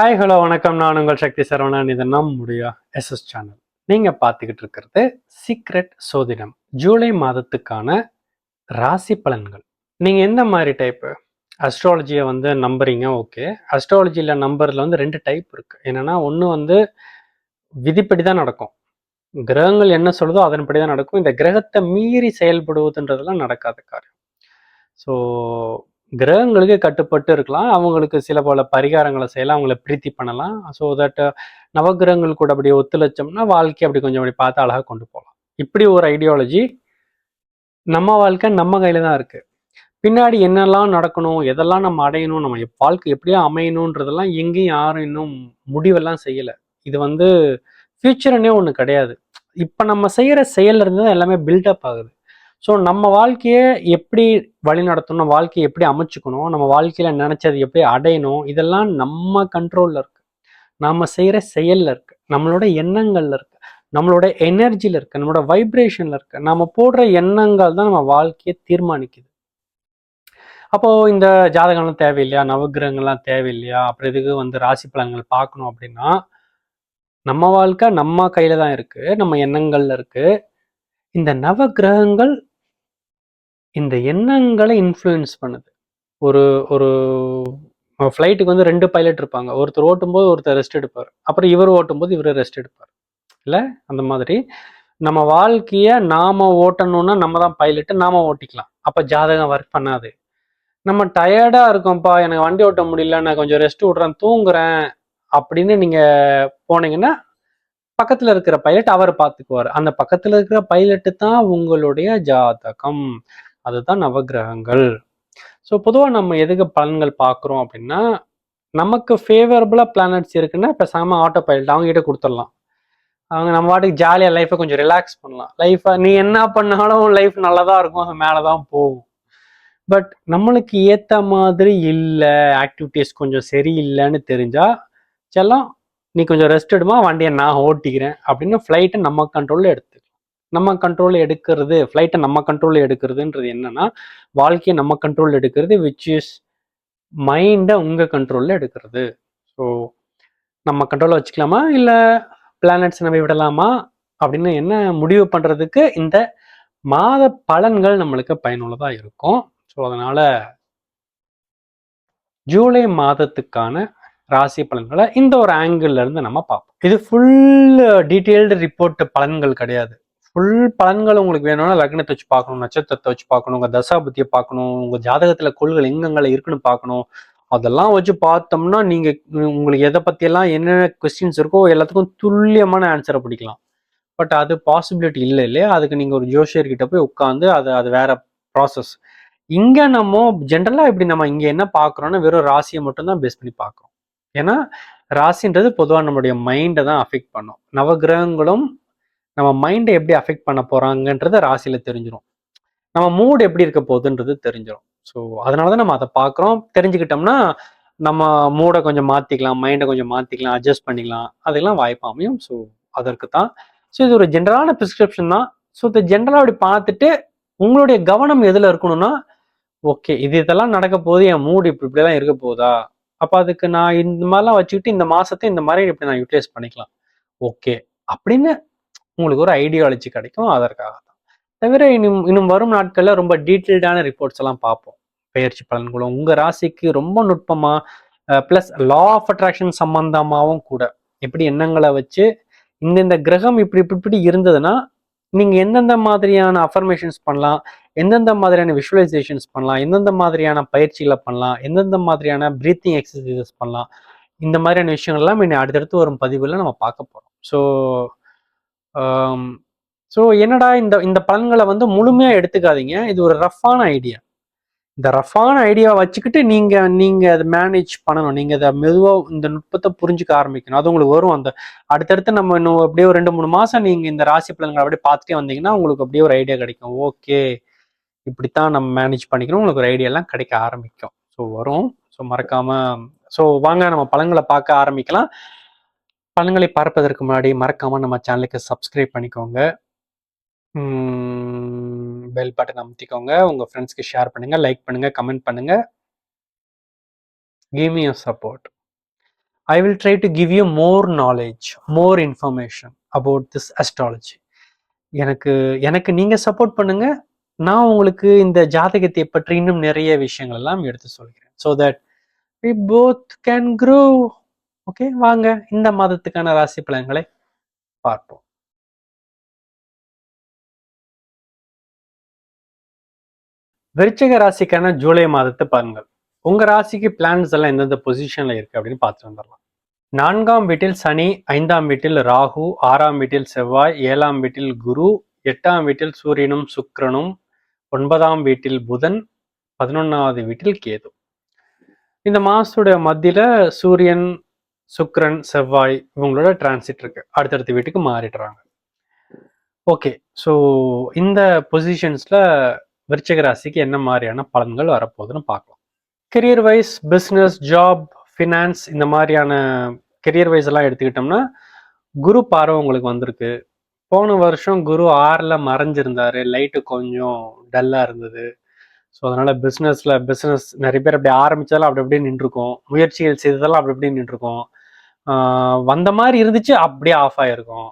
Hi hello வணக்கம். நான் உங்கள் சக்தி சரவணன். இது நம்முடைய எஸ்எஸ் சேனல் நீங்கள் பார்த்துக்கிட்டு இருக்கிறது சீக்ரெட் சோதிடம். ஜூலை மாதத்துக்கான ராசி பலன்கள். நீங்கள் எந்த மாதிரி டைப்பு அஸ்ட்ராலஜியை வந்து நம்புறீங்க ஓகே அஸ்ட்ராலஜியில் நம்பரில் வந்து ரெண்டு டைப் இருக்குது என்னென்னா ஒன்று வந்து விதிப்படி தான் நடக்கும். கிரகங்கள் என்ன சொல்லுதோ அதன்படி தான் நடக்கும். இந்த கிரகத்தை மீறி செயல்படுவதுன்றதெல்லாம் நடக்காத காரியம். ஸோ கிரகங்களுக்கு கட்டுப்பட்டு இருக்கலாம். அவங்களுக்கு சில பல பரிகாரங்களை செய்யலாம். அவங்கள பிரீத்தி பண்ணலாம். ஸோ தட் நவகிரகங்கள் கூட அப்படி ஒத்துழைச்சோம்னா வாழ்க்கை அப்படி கொஞ்சம் அப்படி பார்த்து அழகாக கொண்டு போகலாம். இப்படி ஒரு ஐடியாலஜி நம்ம வாழ்க்கை நம்ம கையில் தான் இருக்குது பின்னாடி என்னெல்லாம் நடக்கணும் எதெல்லாம் நம்ம அடையணும் நம்ம வாழ்க்கை எப்படியோ அமையணுன்றதெல்லாம் எங்கேயும் யாரும் இன்னும் முடிவெல்லாம் செய்யலை. இது வந்து ஃபியூச்சர்னே ஒன்று கிடையாது. இப்போ நம்ம செய்கிற செயல்ல இருந்து தான் எல்லாமே பில்டப் ஆகுது. ஸோ நம்ம வாழ்க்கையை எப்படி வழி நடத்தணும் வாழ்க்கையை எப்படி அமைச்சுக்கணும் நம்ம வாழ்க்கையில் நினைச்சது எப்படி அடையணும் இதெல்லாம் நம்ம கண்ட்ரோலில் இருக்கு. நாம் செய்கிற செயலில் இருக்கு. நம்மளோட எண்ணங்களில் இருக்கு. நம்மளோட எனர்ஜியில் இருக்கு. நம்மளோட வைப்ரேஷனில் இருக்கு. நம்ம போடுற எண்ணங்கள் தான் நம்ம வாழ்க்கையை தீர்மானிக்குது. அப்போது இந்த ஜாதகம்லாம் தேவையில்லையா? நவகிரகங்கள்லாம் தேவையில்லையா? அப்புறம் இதுக்கு வந்து ராசி பலன்கள் பார்க்கணும் அப்படின்னா நம்ம வாழ்க்கை நம்ம கையில் தான் இருக்குது நம்ம எண்ணங்களில் இருக்குது இந்த நவகிரகங்கள் இந்த எண்ணங்களை இன்ஃப்ளூயன்ஸ் பண்ணுது. ஒரு ஒரு ஃப்ளைட்டுக்கு வந்து ரெண்டு பைலட் இருப்பாங்க. ஒருத்தர் ஓட்டும்போது ஒருத்தர் ரெஸ்ட் எடுப்பார். அப்புறம் இவர் ஓட்டும்போது இவர் ரெஸ்ட் எடுப்பார். இல்லை? அந்த மாதிரி. நம்ம வாழ்க்கையை நாம ஓட்டணும்னா நம்ம தான் பைலட்டு நாம ஓட்டிக்கலாம். அப்போ ஜாதகம் ஒர்க் பண்ணாது. நம்ம டயர்டாக இருக்கோம்ப்பா எனக்கு வண்டி ஓட்ட முடியல நான் கொஞ்சம் ரெஸ்ட் விட்றேன் தூங்குறேன் அப்படின்னு நீங்கள் போனீங்கன்னா பக்கத்தில் இருக்கிற பைலட் அவர் பார்த்துக்குவார். அந்த பக்கத்தில் இருக்கிற பைலட்டு தான் உங்களுடைய ஜாதகம். அதுதான் நவகிரகங்கள். ஸோ பொதுவாக நம்ம எதுக்கு பலன்கள் பார்க்குறோம் அப்படின்னா நமக்கு ஃபேவரபுளாக பிளானட்ஸ் இருக்குன்னா பேசாம ஆட்டோ பைலட் அவங்க கிட்ட கொடுத்துடலாம். அவங்க நம்ம வாட்டுக்கு ஜாலியாக லைஃப்பை கொஞ்சம் ரிலாக்ஸ் பண்ணலாம். லைஃப்பை நீ என்ன பண்ணாலும் லைஃப் நல்லா தான் இருக்கும் அது மேலே தான் போகும். பட் நம்மளுக்கு ஏற்ற மாதிரி இல்லை ஆக்டிவிட்டீஸ் கொஞ்சம் சரியில்லைன்னு தெரிஞ்சால் செல்லம் நீ கொஞ்சம் ரெஸ்ட் எடுமா வண்டியை நான் ஓட்டிக்கிறேன் அப்படின்னு ஃப்ளைட்டை நம்ம கண்ட்ரோலில் எடுத்து நம்ம கண்ட்ரோலில் எடுக்கிறது ஃப்ளைட்டை நம்ம கண்ட்ரோலில் எடுக்கிறதுன்றது என்னன்னா வாழ்க்கையை நம்ம கண்ட்ரோல் எடுக்கிறது விச் இஸ் மைண்டை உங்கள் கண்ட்ரோலில் எடுக்கிறது. ஸோ நம்ம கண்ட்ரோலில் வச்சுக்கலாமா? இல்லை பிளானட்ஸ் நம்ம விடலாமா? அப்படின்னு என்ன முடிவு பண்ணுறதுக்கு இந்த மாத பலன்கள் நம்மளுக்கு பயனுள்ளதாக இருக்கும். ஸோ அதனால் ஜூலை மாதத்துக்கான ராசி பலன்களை இந்த ஒரு ஆங்கிள் இருந்து நம்ம பார்ப்போம். இது ஃபுல் டீட்டெயில்டு ரிப்போர்ட் பலன்கள் கிடையாது. ஃபுல் பலன்கள் உங்களுக்கு வேணும்னா லக்னத்தை வச்சு பார்க்கணும் நட்சத்திரத்தை வச்சு பார்க்கணும் உங்கள் தசாபத்தியை பார்க்கணும் உங்கள் ஜாதகத்தில் கொள்கள் எங்கெங்களை இருக்குன்னு பார்க்கணும். அதெல்லாம் வச்சு பார்த்தோம்னா நீங்கள் உங்களுக்கு எதை பற்றியெல்லாம் என்னென்ன கொஸ்டின்ஸ் இருக்கோ எல்லாத்துக்கும் துல்லியமான ஆன்சரை பிடிக்கலாம். பட் அது பாசிபிலிட்டி இல்லை இல்லையா? அதுக்கு நீங்கள் ஒரு ஜோஷியர்கிட்ட போய் உட்காந்து அது அது வேற ப்ராசஸ் இங்கே நம்ம ஜென்ரலாக இப்படி நம்ம இங்கே என்ன பார்க்குறோன்னா வெறும் ராசியை மட்டும்தான் பேஸ் பண்ணி பார்க்குறோம். ஏன்னா ராசின்றது பொதுவாக நம்மளுடைய மைண்டை தான் அஃபெக்ட் பண்ணும். நவகிரகங்களும் நம்ம மைண்டை எப்படி அஃபெக்ட் பண்ண போறாங்கன்றது ராசியில தெரிஞ்சிடும் நம்ம மூட் எப்படி இருக்க போகுதுன்றது தெரிஞ்சிடும் ஸோ அதனால தான் நம்ம அதை பார்க்குறோம் தெரிஞ்சுக்கிட்டோம்னா நம்ம மூடை கொஞ்சம் மாற்றிக்கலாம் மைண்டை கொஞ்சம் மாற்றிக்கலாம் அட்ஜஸ்ட் பண்ணிக்கலாம். அதெல்லாம் வாய்ப்பு அமையும். ஸோ அதற்கு தான் ஸோ இது ஒரு ஜென்ரலான ப்ரிஸ்கிரிப்ஷன் தான். ஸோ இந்த ஜென்ரலாக அப்படி பார்த்துட்டு உங்களுடைய கவனம் எதில் இருக்கணும்னா ஓகே இது இதெல்லாம் நடக்க போது என் மூடு இப்படி இப்படிலாம் இருக்க போதா அப்போ அதுக்கு நான் இந்த மாதிரிலாம் வச்சுக்கிட்டு இந்த மாசத்தை இந்த மாதிரி இப்படி நான் யூட்டிலைஸ் பண்ணிக்கலாம். ஓகே அப்படின்னு உங்களுக்கு ஒரு ஐடியாலஜி கிடைக்கும் அதற்காக தான் தவிர இன்னும் இன்னும் வரும் நாட்களில் ரொம்ப டீட்டெயில்டான ரிப்போர்ட்ஸ் எல்லாம் பார்ப்போம். பயிற்சி பலன்களும். உங்கள் ராசிக்கு ரொம்ப நுட்பமாக ப்ளஸ் லா ஆஃப் அட்ராக்ஷன் சம்பந்தமாகவும் கூட எப்படி எண்ணங்களை வச்சு இந்தந்த கிரகம் இப்படி இப்படி இப்படி இருந்ததுன்னா நீங்கள் எந்தெந்த மாதிரியான அஃபர்மேஷன்ஸ் பண்ணலாம் எந்தெந்த மாதிரியான விஷுவலைசேஷன்ஸ் பண்ணலாம் எந்தெந்த மாதிரியான பயிற்சிகளை பண்ணலாம் எந்தெந்த மாதிரியான ப்ரீத்திங் எக்ஸசைசஸ் பண்ணலாம் இந்த மாதிரியான விஷயங்கள்லாம் இன்னும் அடுத்தடுத்து வரும் பதிவில் நம்ம பார்க்க போகிறோம் ஸோ ஸோ என்னடா இந்த இந்த பலன்களை வந்து முழுமையாக எடுத்துக்காதீங்க. இது ஒரு ரஃப்பான ஐடியா இந்த ரஃப்பான ஐடியாவை வச்சுக்கிட்டு நீங்கள் நீங்கள் அதை மேனேஜ் பண்ணணும். நீங்கள் அதை மெதுவாக இந்த நுட்பத்தை புரிஞ்சுக்க ஆரம்பிக்கணும். அது உங்களுக்கு வரும். அந்த அடுத்தடுத்து நம்ம இன்னும் அப்படியே ஒரு ரெண்டு மூணு மாதம் நீங்கள் இந்த ராசி பலன்களை அப்படியே பார்த்துட்டே வந்தீங்கன்னா உங்களுக்கு அப்படியே ஒரு ஐடியா கிடைக்கும். ஓகே இப்படித்தான் நம்ம மேனேஜ் பண்ணிக்கணும். உங்களுக்கு ஒரு ஐடியாலாம் கிடைக்க ஆரம்பிக்கும். ஸோ வரும். ஸோ மறக்காமல் ஸோ வாங்க நம்ம பழங்களை பார்க்க ஆரம்பிக்கலாம். பழங்களை பார்ப்பதற்கு முன்னாடி மறக்காம நம்ம சேனலுக்கு சப்ஸ்கிரைப் பண்ணிக்கோங்க. பெல் பட்டன் அமுத்திக்கோங்க. உங்க ஃப்ரெண்ட்ஸ்க்கு ஷேர் பண்ணுங்க லைக் பண்ணுங்க கமெண்ட் பண்ணுங்க. Give me your support I will try to give you more knowledge more information about this astrology எனக்கு எனக்கு நீங்க சப்போர்ட் பண்ணுங்க. நான் உங்களுக்கு இந்த ஜாதகத்தை பற்றி இன்னும் நிறைய விஷயங்கள் எல்லாம் எடுத்து சொல்கிறேன். So that we both can grow okay வாங்க. இந்த மாதத்துக்கான ராசி பலன்களை பார்ப்போம். விருச்சக ராசிக்கான ஜூலை மாதத்து பலன்கள் உங்க ராசிக்கு பிளான்ஸ் எல்லாம் எந்தெந்த பொசிஷன்ல இருக்கு அப்படின்னு பார்த்துட்டு வந்துடலாம். நான்காம் வீட்டில் சனி ஐந்தாம் வீட்டில் ராகு ஆறாம் வீட்டில் செவ்வாய் ஏழாம் வீட்டில் குரு எட்டாம் வீட்டில் சூரியனும் சுக்கரனும் ஒன்பதாம் வீட்டில் புதன் பதினொன்னாவது வீட்டில் கேது. இந்த மாசத்துடைய மத்தியில சூரியன் சுக்ரன் செவ்வாய் இவங்களோட டிரான்சிட் இருக்கு. அடுத்தடுத்த வீட்டுக்கு மாறிடுறாங்க. ஓகே ஸோ இந்த பொசிஷன்ஸ்ல விருச்சிக ராசிக்கு என்ன மாதிரியான பலன்கள் வரப்போகுதுன்னு பார்க்கலாம். Career wise business job finance இந்த மாதிரியான கெரியர் வைஸ் எல்லாம் எடுத்துக்கிட்டோம்னா குரு பார்வை உங்களுக்கு வந்திருக்கு. போன வருஷம் குரு ஆறில் மறைஞ்சிருந்தாரு. லைட்டு கொஞ்சம் டல்லாக இருந்தது. ஸோ அதனால பிஸ்னஸில் பிஸ்னஸ் நிறைய பேர் அப்படி ஆரம்பிச்சதெல்லாம் அப்படி அப்படியே நின்றுருக்கும். முயற்சிகள் செய்ததெல்லாம் அப்படி அப்படியே நின்றுருக்கோம். வந்த மாதிரி இருந்துச்சு அப்படியே ஆஃப் ஆயிருக்கும்.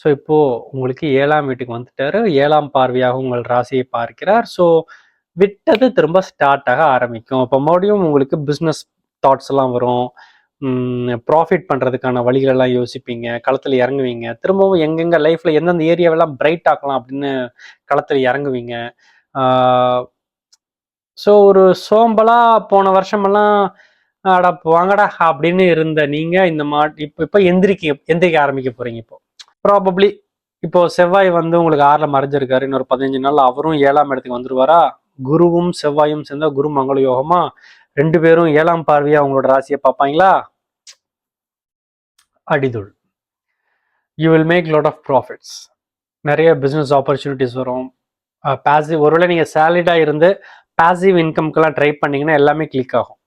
ஸோ இப்போ உங்களுக்கு ஏழாம் வீட்டுக்கு வந்துட்டாரு. ஏழாம் பார்வையாக உங்கள் ராசியை பார்க்கிறார். ஸோ விட்டது திரும்ப ஸ்டார்ட் ஆக ஆரம்பிக்கும். இப்போ மறுபடியும் உங்களுக்கு பிஸ்னஸ் தாட்ஸ் எல்லாம் வரும். ப்ராஃபிட் பண்ணுறதுக்கான வழிகளெல்லாம் யோசிப்பீங்க. களத்தில் இறங்குவீங்க. திரும்பவும் எங்கெங்க லைஃப்பில் எந்தெந்த ஏரியாவெல்லாம் பிரைட் ஆக்கலாம் அப்படின்னு களத்தில் இறங்குவீங்க. ஸோ ஒரு சோம்பலாக போன வருஷமெல்லாம் அடா வாங்கடா அப்படின்னு இருந்த நீங்க இந்த மா இப்போ இப்போ எந்திரிக்க எந்திரிக்க ஆரம்பிக்க போறீங்க இப்போ. ப்ராபப்ளி இப்போ செவ்வாய் வந்து உங்களுக்கு ஆறுல மறைஞ்சிருக்காரு. இன்னொரு பதினஞ்சு நாள் அவரும் ஏழாம் இடத்துக்கு வந்துருவாரா? குருவும் செவ்வாயும் சேர்ந்தா குரு மங்கள யோகமா? ரெண்டு பேரும் ஏழாம் பார்வையா அவங்களோட ராசியை பார்ப்பாங்களா? அடிதுள். You will make lot of profits நிறைய பிஸ்னஸ் ஆப்பர்ச்சுனிட்டிஸ் வரும். பேசிவ் ஒருவேளை நீங்கள் சேலரிடாக இருந்து பேசிவ் இன்கம்க்கெல்லாம் ட்ரை பண்ணீங்கன்னா எல்லாமே கிளிக் ஆகும்.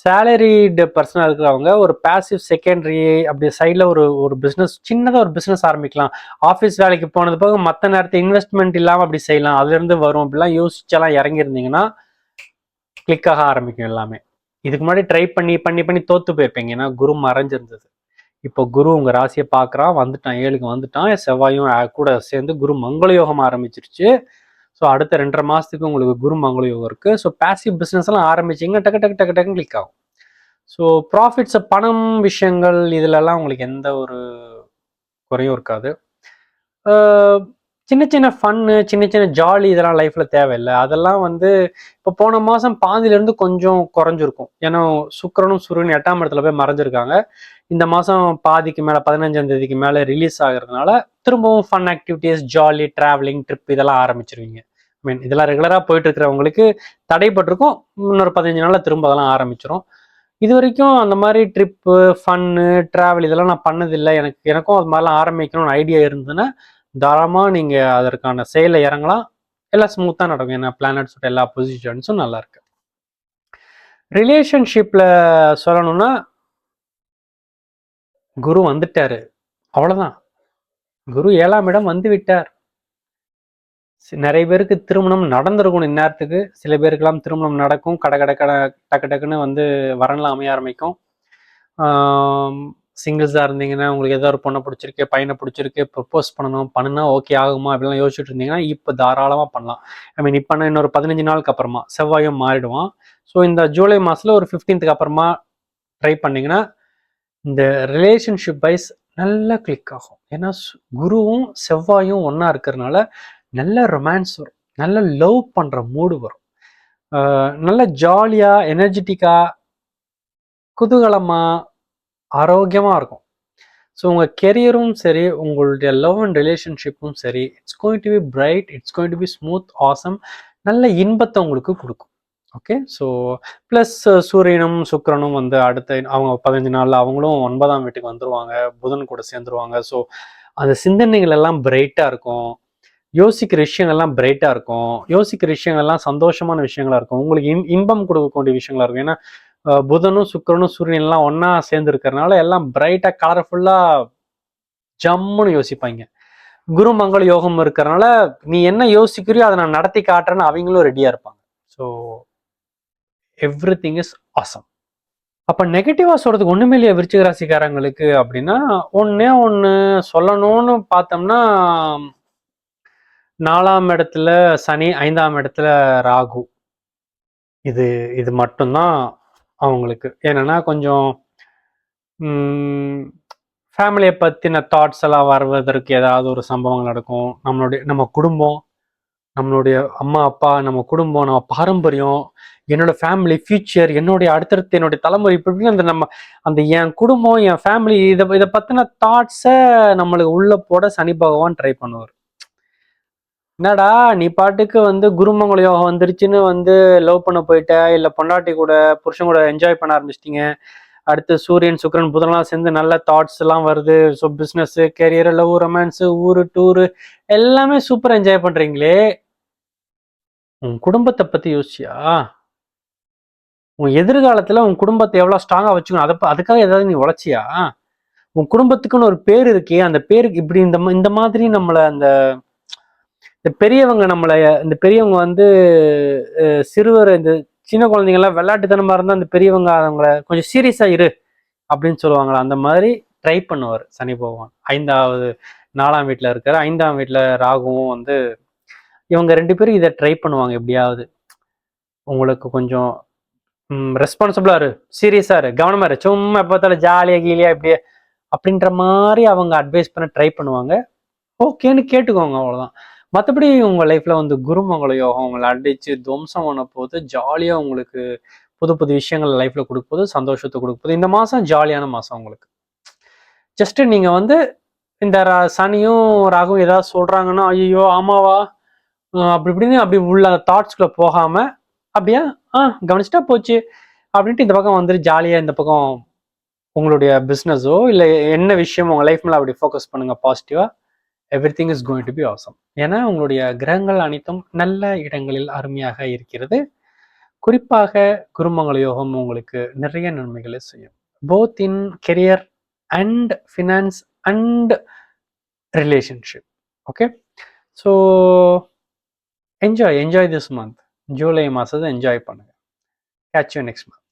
சேலரிடு பர்சனாக இருக்கிறவங்க ஒரு பேசிவ் செகண்டரி அப்படி சைடில் ஒரு ஒரு பிஸ்னஸ் சின்னதாக ஒரு பிஸ்னஸ் ஆரம்பிக்கலாம். ஆஃபீஸ் வேலைக்கு போனது போக மற்ற நேரத்தை இன்வெஸ்ட்மெண்ட் இல்லாமல் அப்படி செய்யலாம். அதுலேருந்து வரும். அப்படிலாம் யோசிச்செல்லாம் இறங்கியிருந்தீங்கன்னா கிளிக்காக ஆரம்பிக்கும் எல்லாமே. இதுக்கு முன்னாடி ட்ரை பண்ணி பண்ணி பண்ணி தோத்து போயிருப்பீங்க. ஏன்னா குரு மறைஞ்சிருந்தது. இப்போ குரு உங்கள் ராசியை பார்க்குறான் வந்துட்டான் ஏழுக்கு வந்துட்டான் செவ்வாயும் கூட சேர்ந்து குரு மங்கள யோகம் ஆரம்பிச்சிருச்சு. ஸோ அடுத்த ரெண்டரை மாசத்துக்கு உங்களுக்கு குரு மங்கள யோகம் இருக்கு. ஸோ பேசிவ் பிஸ்னஸ்லாம் எல்லாம் ஆரம்பிச்சீங்கன்னா டக்கு டக்கு டக்கு டக்குன்னு கிளிக் ஆகும். ஸோ ப்ராஃபிட்ஸ் பணம் விஷயங்கள் இதுலலாம் உங்களுக்கு எந்த ஒரு குறையும் இருக்காது. ஆஹ் சின்ன சின்ன ஃபன்னு சின்ன சின்ன ஜாலி இதெல்லாம் லைஃப்பில் தேவையில்லை. அதெல்லாம் வந்து இப்போ போன மாதம் பாதியில இருந்து கொஞ்சம் குறைஞ்சிருக்கும். ஏன்னா சுக்கிரனும் சூரியனும் எட்டாம் இடத்துல போய் மறைஞ்சிருக்காங்க. இந்த மாதம் பாதிக்கு மேலே பதினஞ்சாம் தேதிக்கு மேலே ரிலீஸ் ஆகுறதுனால திரும்பவும் fun activities jolly travelling trip இதெல்லாம் ஆரம்பிச்சிருவீங்க. ஐ மீன் இதெல்லாம் ரெகுலராக போயிட்டு இருக்கிறவங்களுக்கு தடைப்பட்டிருக்கும். இன்னொரு பதினஞ்சு நாளில் திரும்ப அதெல்லாம் ஆரம்பிச்சிடும் இது வரைக்கும் அந்த மாதிரி ட்ரிப்பு ஃபன்னு ட்ராவல் இதெல்லாம் நான் பண்ணதில்லை. எனக்கு எனக்கும் அது மாதிரிலாம் ஆரம்பிக்கணும்னு ஐடியா இருந்ததுன்னா தாராளமாக நீங்கள் அதற்கான செயலை இறங்கலாம். எல்லாம் ஸ்மூத்தாக நடக்கும். ஏன்னா பிளானட்ஸோட எல்லா பொசிஷன்ஸும் நல்லா இருக்கு. ரிலேஷன்ஷிப்பில் சொல்லணும்னா குரு வந்துட்டாரு. அவ்வளோதான் குரு ஏழாம் இடம் வந்து விட்டார். நிறைய பேருக்கு திருமணம் நடந்திருக்கும் இந்நேரத்துக்கு. சில பேருக்கெல்லாம் திருமணம் நடக்கும். கட கட கட டக்கு டக்குன்னு வந்து வரன்லாம் அமைய ஆரம்பிக்கும். சிங்கிள்ஸாக இருந்தீங்கன்னா உங்களுக்கு ஏதோ ஒரு பொண்ணை பிடிச்சிருக்கு பையனை பிடிச்சிருக்கு ப்ரப்போஸ் பண்ணணும் பண்ணுனா ஓகே ஆகுமா அப்படிலாம் யோசிச்சுட்டு இருந்தீங்கன்னா இப்போ தாராளமாக பண்ணலாம். ஐ மீன் இப்போ இன்னொரு பதினஞ்சு நாளுக்கு அப்புறமா செவ்வாயும் மாறிடுவான். ஸோ இந்த ஜூலை மாதத்தில் ஒரு ஃபிஃப்டீன்த்துக்கு அப்புறமா ட்ரை பண்ணிங்கன்னா இந்த ரிலேஷன்ஷிப் வைஸ் நல்லா கிளிக் ஆகும். ஏன்னா குருவும் செவ்வாயும் ஒன்றா இருக்கிறதுனால நல்ல ரொமான்ஸ் வரும். நல்ல லவ் பண்ணுற மூடு வரும். நல்ல ஜாலியாக எனர்ஜெட்டிக்காக குதூகலமாக ஆரோக்கியமாக இருக்கும். ஸோ உங்கள் கெரியரும் சரி உங்களுடைய லவ் அண்ட் ரிலேஷன்ஷிப்பும் சரி it's going to be bright it's going to be smooth awesome நல்ல இன்பத்தை உங்களுக்கு கொடுக்கும். ஓகே ஸோ ப்ளஸ் சூரியனும் சுக்கரனும் வந்து அடுத்த அவங்க பதினஞ்சு நாளில் அவங்களும் ஒன்பதாம் வீட்டுக்கு வந்துருவாங்க புதன் கூட சேர்ந்துருவாங்க. ஸோ அந்த சிந்தனைகள் எல்லாம் பிரைட்டாக இருக்கும். யோசிக்கிற விஷயங்கள்லாம் பிரைட்டாக இருக்கும். யோசிக்கிற விஷயங்கள்லாம் சந்தோஷமான விஷயங்களா இருக்கும். உங்களுக்கு இன் இன்பம் கொடுக்கக்கூடிய விஷயங்களா இருக்கும். ஏன்னா புதனும் சுக்கிரனும் சூரியன் எல்லாம் ஒன்றா சேர்ந்து இருக்கிறதுனால எல்லாம் பிரைட்டாக கலர்ஃபுல்லாக ஜம்முன்னு யோசிப்பாங்க. குரு மங்கள யோகம் இருக்கிறனால நீ என்ன யோசிக்கிறியோ அதை நான் நடத்தி காட்டுறேன்னு அவங்களும் ரெடியாக இருப்பாங்க. So everything is awesome அப்ப நெகட்டிவா சொல்றதுக்கு ஒண்ணுமே இல்லையா விருச்சிக ராசிக்காரங்களுக்கு அப்படின்னா ஒண்ணே ஒன்று சொல்லணும்னு பார்த்தோம்னா நாலாம் இடத்துல சனி ஐந்தாம் இடத்துல ராகு. இது இது மட்டும்தான் அவங்களுக்கு. என்னன்னா கொஞ்சம் ஃபேமிலியை பற்றின தாட்ஸ் எல்லாம் வருவதற்கு ஏதாவது ஒரு சம்பவங்கள் நடக்கும். நம்மளுடைய நம்ம குடும்பம் நம்மளுடைய அம்மா அப்பா நம்ம குடும்பம் நம்ம பாரம்பரியம் என்னோட ஃபேமிலி ஃபியூச்சர் என்னுடைய அடுத்தடுத்து என்னுடைய தலைமுறை இப்படி அந்த நம்ம அந்த என் குடும்பம் என் ஃபேமிலி இதை இதை பற்றின தாட்ஸை நம்மளுக்கு உள்ள போட சனி பகவான் ட்ரை பண்ணுவார். என்னடா நீ பாட்டுக்கு வந்து குருமங்கள யோகம் வந்துருச்சுன்னு வந்து லவ் பண்ண போயிட்ட இல்லை பொண்டாட்டி கூட புருஷன் கூட என்ஜாய் பண்ண ஆரம்பிச்சிட்டிங்க. அடுத்து சூரியன் சுக்ரன் புதன்லாம் சேர்ந்து நல்ல தாட்ஸ் எல்லாம் வருது. So business career love romance ஊரு டூரு எல்லாமே சூப்பர் என்ஜாய் பண்றீங்களே. உன் குடும்பத்தை பத்தி யோசிச்சியா? உன் எதிர்காலத்துல உன் குடும்பத்தை எவ்வளவு ஸ்ட்ராங்கா வச்சுக்கணும். அதை அதுக்காக ஏதாவது நீ உழைச்சியா? உன் குடும்பத்துக்குன்னு ஒரு பேர் இருக்கே அந்த பேருக்கு இப்படி இந்த இந்த மாதிரி நம்மள அந்த இந்த பெரியவங்க நம்மளை இந்த பெரியவங்க வந்து சிறுவர் இந்த சின்ன குழந்தைங்கள்லாம் விளையாட்டுத்தனமா இருந்தா அந்த பெரியவங்க அவங்கள கொஞ்சம் சீரியஸா இரு அப்படின்னு சொல்லுவாங்களா அந்த மாதிரி ட்ரை பண்ணுவார் சனி பகவான். ஐந்தாவது நாலாம் வீட்டில் இருக்கிற ஐந்தாம் வீட்டில் ராகுவும் வந்து இவங்க ரெண்டு பேரும் இதை ட்ரை பண்ணுவாங்க எப்படியாவது. உங்களுக்கு கொஞ்சம் ரெஸ்பான்சிபிளா இரு சீரியஸா இரு கவனமா இரு. சும்மா எப்போ பார்த்தாலும் ஜாலியா கீழியா இப்படியே அப்படின்ற மாதிரி அவங்க அட்வைஸ் பண்ண ட்ரை பண்ணுவாங்க. ஓகேன்னு கேட்டுக்கோங்க அவ்வளவுதான். மற்றபடி உங்கள் லைஃப்ல வந்து குருமங்கள யோகம் உங்களை அடிச்சு துவம்சம் பண்ண போது ஜாலியாக உங்களுக்கு புது புது விஷயங்கள் லைஃப்ல கொடுக்க போது சந்தோஷத்தை கொடுக்க போது இந்த மாதம் ஜாலியான மாதம் உங்களுக்கு. ஜஸ்ட் நீங்க வந்து இந்த சனியும் ராகும் ஏதாவது சொல்றாங்கன்னா ஐயோ ஆமாவா? அப்படி இப்படின்னு அப்படி உள்ள தாட்ஸ்குள்ளே போகாம அப்படியா ஆ கவனிச்சிட்டா போச்சு. அப்படின்ட்டு இந்த பக்கம் வந்துட்டு ஜாலியாக இந்த பக்கம் உங்களுடைய பிஸ்னஸோ இல்லை என்ன விஷயம் உங்கள் லைஃப் மேலே அப்படி ஃபோக்கஸ் பண்ணுங்க பாசிட்டிவாக everything is going to be awesome ஏன்னா உங்களுடைய கிரகங்கள் அனைத்தும் நல்ல இடங்களில் அருமையாக இருக்கிறது. குறிப்பாக குருமங்கள யோகம் உங்களுக்கு நிறைய நன்மைகளை செய்யும். Both in career and finance and relationship okay so enjoy enjoy this month July மாதத்தை என்ஜாய் பண்ணுங்க. Catch you next month